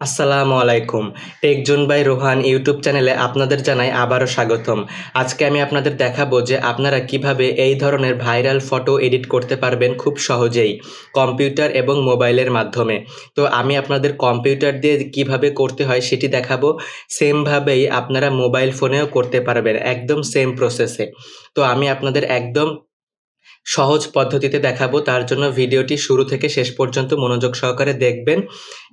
আসসালামু আলাইকুম। টেকজুন by Rohan YouTube চ্যানেলে আপনাদের জানাই আবারও স্বাগতম। আজকে আমি আপনাদের দেখাবো যে আপনারা কীভাবে এই ধরনের ভাইরাল ফটো এডিট করতে পারবেন খুব সহজেই কম্পিউটার এবং মোবাইলের মাধ্যমে। তো আমি আপনাদের কম্পিউটার দিয়ে কীভাবে করতে হয় সেটি দেখাবো। সেমভাবেই আপনারা মোবাইল ফোনেও করতে পারবেন, একদম সেম প্রসেসে। তো আমি আপনাদের একদম সহজ পদ্ধতিতে দেখাবো। তার জন্য ভিডিওটি শুরু থেকে শেষ পর্যন্ত মনোযোগ সহকারে দেখবেন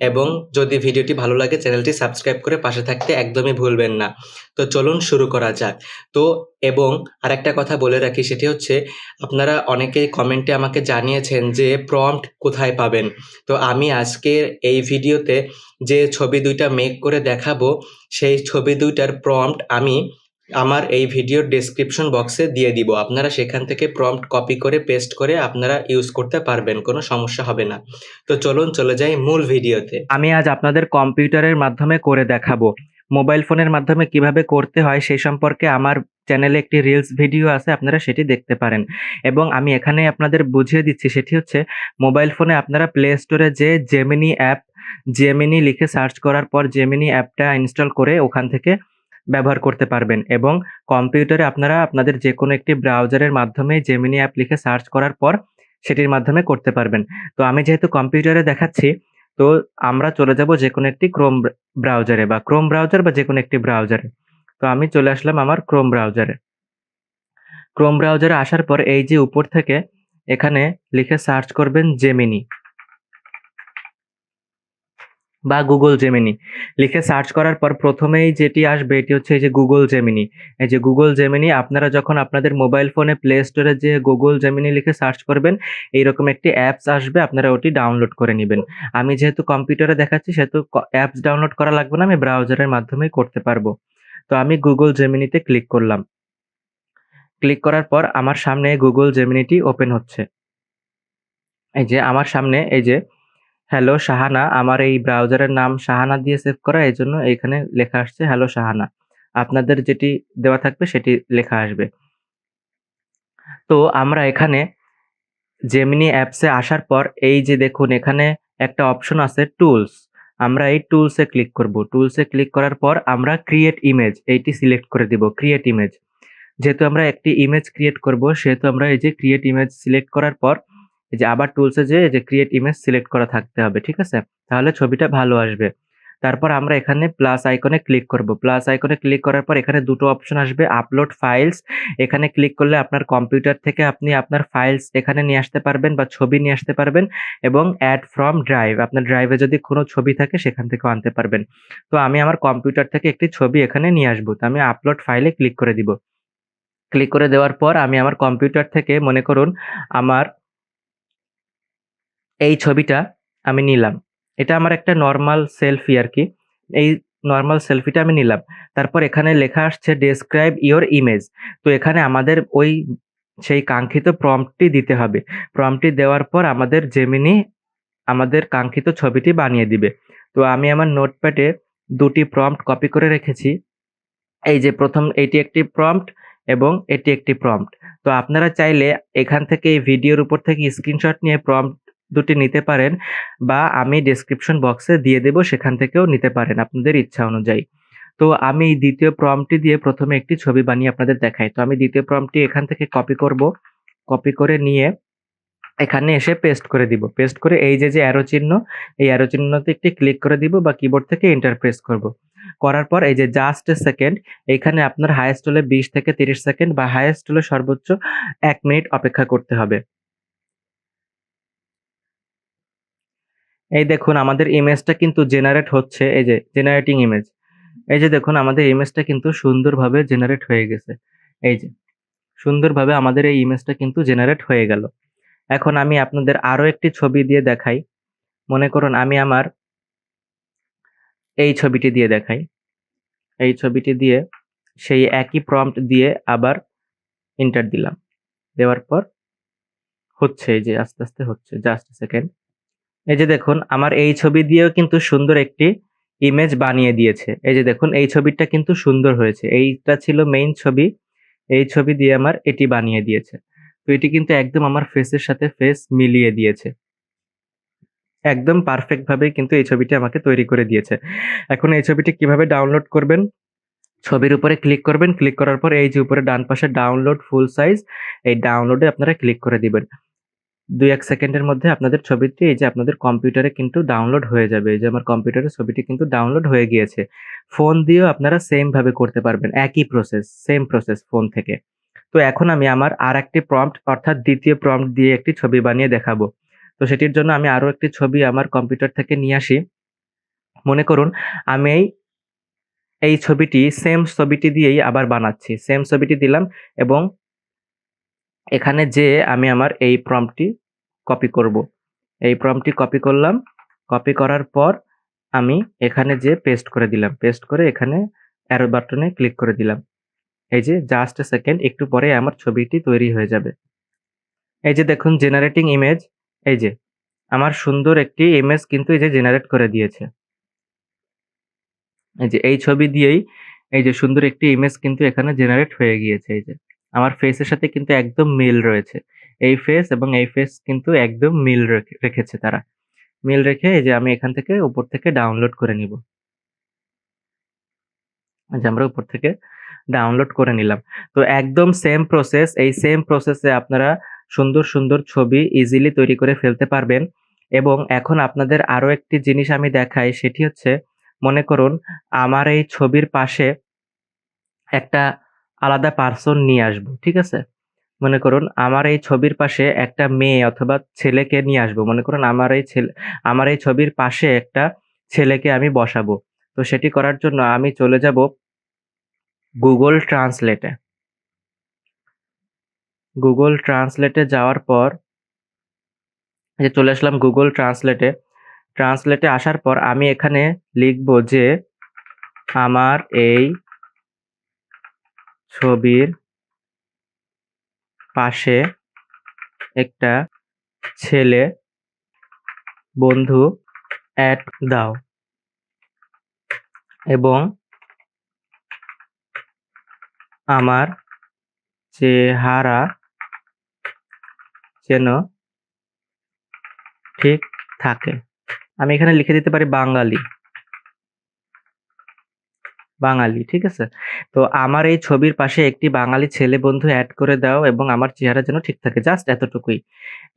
এবং যদি ভিডিওটি ভালো লাগে, চ্যানেলটি সাবস্ক্রাইব করে পাশে থাকতে একদমই ভুলবেন না। তো চলুন শুরু করা যাক। তো এবং আরেকটা কথা বলে রাখি, সেটি হচ্ছে আপনারা অনেকেই কমেন্টে আমাকে জানিয়েছেন যে প্রম্পট কোথায় পাবেন। তো আমি আজকের এই ভিডিওতে যে ছবি দুইটা মেক করে দেখাবো, সেই ছবি দুইটার প্রম্পট আমি আমার এই ভিডিওর ডেসক্রিপশন বক্সে দিয়ে দিব। আপনারা সেখান থেকে প্রম্পট কপি করে পেস্ট করে আপনারা ইউজ করতে পারবেন, কোনো সমস্যা হবে না। তো চলুন, চলে যাই মূল ভিডিওতে। আমি আজ আপনাদের কম্পিউটারের মাধ্যমে করে দেখাবো। মোবাইল ফোনের মাধ্যমে কীভাবে করতে হয় সেই সম্পর্কে আমার চ্যানেলে একটি রিলস ভিডিও আছে, আপনারা সেটি দেখতে পারেন। এবং আমি এখানে আপনাদের বুঝিয়ে দিচ্ছি, সেটি হচ্ছে মোবাইল ফোনে আপনারা প্লে স্টোরে যে জেমিনি অ্যাপ জেমিনি লিখে সার্চ করার পর জেমিনি অ্যাপটা ইনস্টল করে ওখান থেকে ব্যবহার করতে পারবেন এবং কম্পিউটারে আপনারা আপনাদের যে কোনো একটি ব্রাউজারের মাধ্যমে জেমিনি অ্যাপ লিখে সার্চ করার পর সেটির মাধ্যমে করতে পারবেন। তো আমি যেহেতু কম্পিউটারে দেখাচ্ছি, তো আমরা চলে যাব যে কোনো একটি ক্রোম ব্রাউজারে বা ক্রোম ব্রাউজার বা যে কোনো একটি ব্রাউজারে। তো আমি চলে আসলাম আমার ক্রোম ব্রাউজারে। ক্রোম ব্রাউজারে আসার পর এই যে উপর থেকে এখানে লিখে সার্চ করবেন জেমিনি বা গুগল জেমিনি লিখে সার্চ করার পর প্রথমেই যেটি আসবে, এটি হচ্ছে এই যে গুগল জেমিনি এই যে গুগল জেমিনি আপনারা যখন আপনাদের মোবাইল ফোনে প্লে স্টোরে যে গুগল জেমিনি লিখে সার্চ করবেন, এইরকম একটি অ্যাপস আসবে, আপনারা ওটি ডাউনলোড করে নেবেন। আমি যেহেতু কম্পিউটারে দেখাচ্ছি, সেহেতু অ্যাপস ডাউনলোড করা লাগবে না, আমি ব্রাউজারের মাধ্যমেই করতে পারব। তো আমি গুগল জেমিনিতে ক্লিক করলাম। ক্লিক করার পর আমার সামনে গুগল জেমিনিটি ওপেন হচ্ছে। এই যে আমার সামনে, এই যে হ্যালো শাহানা আমার এই ব্রাউজারের নাম শাহানা দিয়ে সেভ করা এই জন্য এখানে লেখা আসছে হ্যালো শাহানা আপনাদের যেটি দেওয়া থাকবে, সেটি লেখা আসবে। তো আমরা এখানে জেমিনি অ্যাপসে আসার পর, এই যে দেখুন, এখানে একটা অপশন আছে টুলস আমরা এই টুলসে ক্লিক করব। টুলসে ক্লিক করার পর, আমরা ক্রিয়েট ইমেজ এইটি সিলেক্ট করে দিব ক্রিয়েট ইমেজ যেহেতু আমরা একটি ইমেজ ক্রিয়েট করব, সেহেতু আমরা এই যে ক্রিয়েট ইমেজ সিলেক্ট করার পর এই যে আবার টুলসে যে যে ক্রিয়েট ইমেজ সিলেক্ট করা থাকতে হবে, ঠিক আছে? তাহলে ছবিটা ভালো আসবে। তারপর আমরা এখানে প্লাস আইকনে ক্লিক করব। প্লাস আইকনে ক্লিক করার পর এখানে দুটো অপশন আসবে আপলোড ফাইলস এখানে ক্লিক করলে আপনার কম্পিউটার থেকে আপনি আপনার ফাইলস এখানে নিয়ে আসতে পারবেন বা ছবি নিয়ে আসতে পারবেন এবং অ্যাড ফ্রম ড্রাইভ আপনার ড্রাইভে যদি কোনো ছবি থাকে সেখান থেকেও আনতে পারবেন। তো আমি আমার কম্পিউটার থেকে একটি ছবি এখানে নিয়ে আসব। তো আমি আপলোড ফাইলে ক্লিক করে দিব। ক্লিক করে দেওয়ার পর আমি আমার কম্পিউটার থেকে মনে করুন আমার এই ছবিটা আমি নিলাম। এটা আমার একটা নর্মাল সেলফি আর কি। এই নর্মাল সেলফিটা আমি নিলাম। তারপর এখানে লেখা আসছে ডেসক্রাইব ইওর ইমেজ তো এখানে আমাদের ওই সেই কাঙ্ক্ষিত প্রম্পটটি দিতে হবে। প্রম্পটটি দেওয়ার পর আমাদের জেমিনি আমাদের কাঙ্ক্ষিত ছবিটি বানিয়ে দিবে। তো আমি আমার নোটপ্যাডে দুটি প্রম্পট কপি করে রেখেছি। এই যে প্রথম, এটি একটি প্রম্পট এবং এটি একটি প্রম্পট তো আপনারা চাইলে এখান থেকে এই ভিডিওর উপর থেকে স্ক্রিনশট নিয়ে প্রম্পট দুটি নিতে পারেন বা আমি ডেসক্রিপশন বক্সে দিয়ে দেব, সেখান থেকেও নিতে পারেন আপনাদের ইচ্ছা অনুযায়ী। তো আমি দ্বিতীয় প্রম্পটটি দিয়ে প্রথমে একটি ছবি বানিয়ে আপনাদের দেখাই। তো আমি দ্বিতীয় প্রম্পটটি এখান থেকে কপি করব। কপি করে নিয়ে এখানে এসে পেস্ট করে দিব। পেস্ট করে এই যে যে অ্যারো চিহ্ন, এই অ্যারো চিহ্নতে একটি ক্লিক করে দিব বা কিবোর্ড থেকে এন্টার প্রেস করব। করার পর এই যে জাস্ট সেকেন্ড এখানে আপনার হাইয়েস্ট হলে বিশ থেকে তিরিশ সেকেন্ড বা হাইয়েস্ট হলে সর্বোচ্চ এক মিনিট অপেক্ষা করতে হবে। এই দেখুন, আমাদের ইমেজটা কিন্তু জেনারেট হচ্ছে, এই যে জেনারেটিং ইমেজ এই যে দেখুন, আমাদের ইমেজটা কিন্তু সুন্দরভাবে জেনারেট হয়ে গেছে। এই যে, সুন্দরভাবে আমাদের এই ইমেজটা কিন্তু জেনারেট হয়ে গেল। এখন আমি আপনাদের আরও একটি ছবি দিয়ে দেখাই। মনে করুন, আমি আমার এই ছবিটি দিয়ে দেখাই। এই ছবিটি দিয়ে সেই একই প্রম্পট দিয়ে আবার ইন্টার দিলাম। দেওয়ার পর হচ্ছে, এই যে আস্তে আস্তে হচ্ছে জাস্ট সেকেন্ড এই যে দেখুন, আমার এই ছবি দিয়েও কিন্তু সুন্দর একটি ইমেজ বানিয়ে দিয়েছে এই যে দেখুন, এই ছবিটা কিন্তু সুন্দর হয়েছে এইটা ছিল মেইন ছবি এই ছবি দিয়ে আমার এটি বানিয়ে দিয়েছে তো এটি কিন্তু একদম আমার ফেসের সাথে ফেস মিলিয়ে দিয়েছে একদম পারফেক্টভাবে কিন্তু এই ছবিটি আমাকে তৈরি করে দিয়েছে। এখন এই ছবিটি কীভাবে ডাউনলোড করবেন? ছবির উপরে ক্লিক করবেন। ক্লিক করার পর এই যে উপরে ডান পাশে ডাউনলোড ফুল সাইজ এই ডাউনলোডে আপনারা ক্লিক করে দিবেন। ২-১ সেকেন্ডের মধ্যে আপনাদের ছবিটি এই যে আপনাদের কম্পিউটারে কিন্তু ডাউনলোড হয়ে যাবে। এই যে আমার কম্পিউটারে ছবিটি কিন্তু ডাউনলোড হয়ে গিয়েছে। ফোন দিয়েও আপনারা সেমভাবে করতে পারবেন। একই প্রসেস, সেম প্রসেস ফোন থেকে। তো এখন আমি আমার আর একটি প্রম্পট অর্থাৎ দ্বিতীয় প্রম্পট দিয়ে একটি ছবি বানিয়ে দেখাবো। তো সেটির জন্য আমি আরও একটি ছবি আমার কম্পিউটার থেকে নিয়ে আসি। মনে করুন আমি এই ছবিটি সেম ছবিটি দিয়েই আবার বানাচ্ছি। সেম ছবিটি দিলাম এবং এখানে যেয়ে আমি আমার এই প্রম্পটটি কপি করব। এই প্রম্পটটি কপি করলাম। কপি করার পর আমি এখানে যেয়ে পেস্ট করে দিলাম। পেস্ট করে এখানে অ্যারো বাটনে ক্লিক করে দিলাম। এই যে জাস্ট সেকেন্ড একটু পরে আমার ছবিটি তৈরি হয়ে যাবে। এই যে দেখুন জেনারেটিং ইমেজ এই যে আমার সুন্দর একটি ইমেজ কিন্তু এই যে জেনারেট করে দিয়েছে। এই যে এই ছবি দিয়েই এই যে সুন্দর একটি ইমেজ কিন্তু এখানে জেনারেট হয়ে গিয়েছে, এই যে। আমার ফেসের সাথে কিন্তু একদম মিল রয়েছে। এই ফেস এবং এই ফেস কিন্তু একদম মিল রেখে রেখেছে তারা। মিল রেখে এই যে আমি এখান থেকে উপর থেকে ডাউনলোড করে নিব। যে আমরা উপর থেকে ডাউনলোড করে নিলাম। তো একদম সেম প্রসেস এই সেম প্রসেসে আপনারা সুন্দর, সুন্দর ছবি ইজিলি তৈরি করে ফেলতে পারবেন এবং এখন আপনাদের আরও একটি জিনিস আমি দেখাই সেটি হচ্ছে মনে করুন আমার এই ছবির পাশে একটা আলাদা পার্সন নিয়ে আসব। ঠিক আছে? মনে করুন আমার এই ছবির পাশে একটা মেয়ে অথবা ছেলেকে নিয়ে আসব। মনে করুন আমার এই ছেলে, আমার এই ছবির পাশে একটা ছেলেকে আমি বসাবো। তো সেটি করার জন্য আমি চলে যাব গুগল ট্রান্সলেটে গুগল ট্রান্সলেটে যাওয়ার পর যে চলে আসলাম গুগল ট্রান্সলেটে ট্রান্সলেটে আসার পর আমি এখানে লিখব যে, আমার এই ছবির পাশে একটা ছেলে বন্ধু এড দাও। এবং আমার চেহারা যেন ঠিক থাকে। আমি এখানে লিখে দিতে পারি বাঙালি। বাঙালি, ঠিক আছে? তো আমার এই ছবির পাশে একটি বাঙালি ছেলে বন্ধু অ্যাড করে দাও এবং আমার চেহারা যেন ঠিক থাকে। জাস্ট এতটুকুই।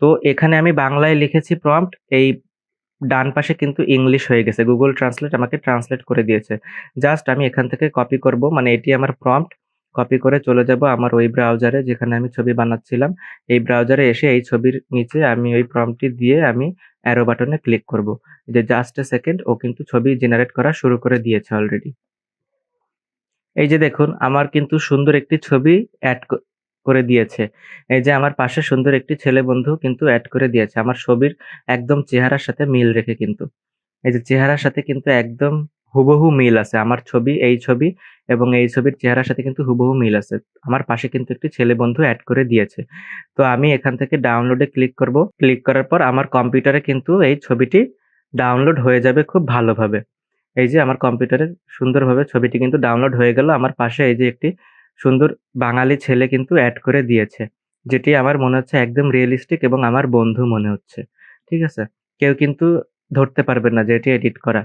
তো এখানে আমি বাংলায় লিখেছি প্রম্পট এই ডান পাশে কিন্তু ইংলিশ হয়ে গেছে। গুগল ট্রান্সলেট আমাকে ট্রান্সলেট করে দিয়েছে। জাস্ট আমি এখান থেকে কপি করব মানে এটি আমার প্রম্পট। কপি করে চলে যাব আমার ওই ব্রাউজারে যেখানে আমি ছবি বানাচ্ছিলাম। এই ব্রাউজারে এসে এই ছবির নিচে আমি ওই প্রম্পটটি দিয়ে আমি অ্যারো বাটনে ক্লিক করব। যে জাস্ট এ সেকেন্ড ও কিন্তু ছবি জেনারেট করা শুরু করে দিয়েছে অলরেডি। এই যে দেখুন আমার কিন্তু সুন্দর একটি ছবি অ্যাড করে দিয়েছে। এই যে আমার পাশে সুন্দর একটি ছেলে বন্ধু কিন্তু অ্যাড করে দিয়েছে। আমার ছবির একদম চেহারার সাথে মিল রেখে কিন্তু। এই যে চেহারার সাথে কিন্তু একদম হুবহু মিল আছে। আমার ছবি, এই ছবি এবং এই ছবির চেহারার সাথে কিন্তু হুবহু মিল আছে। আমার পাশে কিন্তু একটি ছেলে বন্ধু এড করে দিয়েছে। তো আমি এখান থেকে ডাউনলোড ক্লিক করব। ক্লিক করার পর আমার কম্পিউটারে কিন্তু এই ছবিটি ডাউনলোড হয়ে যাবে খুব ভালোভাবে। এই যে আমার কম্পিউটারে সুন্দরভাবে ছবিটি কিন্তু ডাউনলোড হয়ে গেল। আমার পাশে এই যে একটি সুন্দর বাঙালি ছেলে কিন্তু অ্যাড করে দিয়েছে। যেটি আমার মনে হচ্ছে একদম রিয়ালিস্টিক এবং আমার বন্ধু মনে হচ্ছে। ঠিক আছে? কেউ কিন্তু ধরতে পারবেন না যে এটি এডিট করা।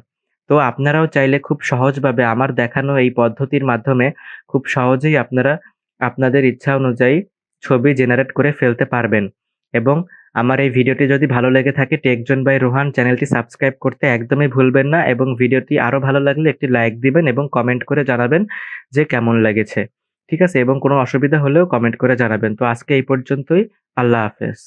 তো আপনারাও চাইলে খুব সহজভাবে আমার দেখানো এই পদ্ধতির মাধ্যমে খুব সহজেই আপনারা আপনাদের ইচ্ছা অনুযায়ী ছবি জেনারেট করে ফেলতে পারবেন। এবং আমার এই ভিডিওটি যদি ভালো লেগে থাকে টেকজন বাই রোহান চ্যানেলটি সাবস্ক্রাইব করতে একদমই ভুলবেন না এবং ভিডিওটি আরও ভালো লাগলে একটি লাইক দিবেন এবং কমেন্ট করে জানাবেন যে কেমন লেগেছে। ঠিক আছে? এবং কোনো অসুবিধা হলেও কমেন্ট করে জানাবেন। তো আজকে এই পর্যন্তই। আল্লাহ হাফেজ।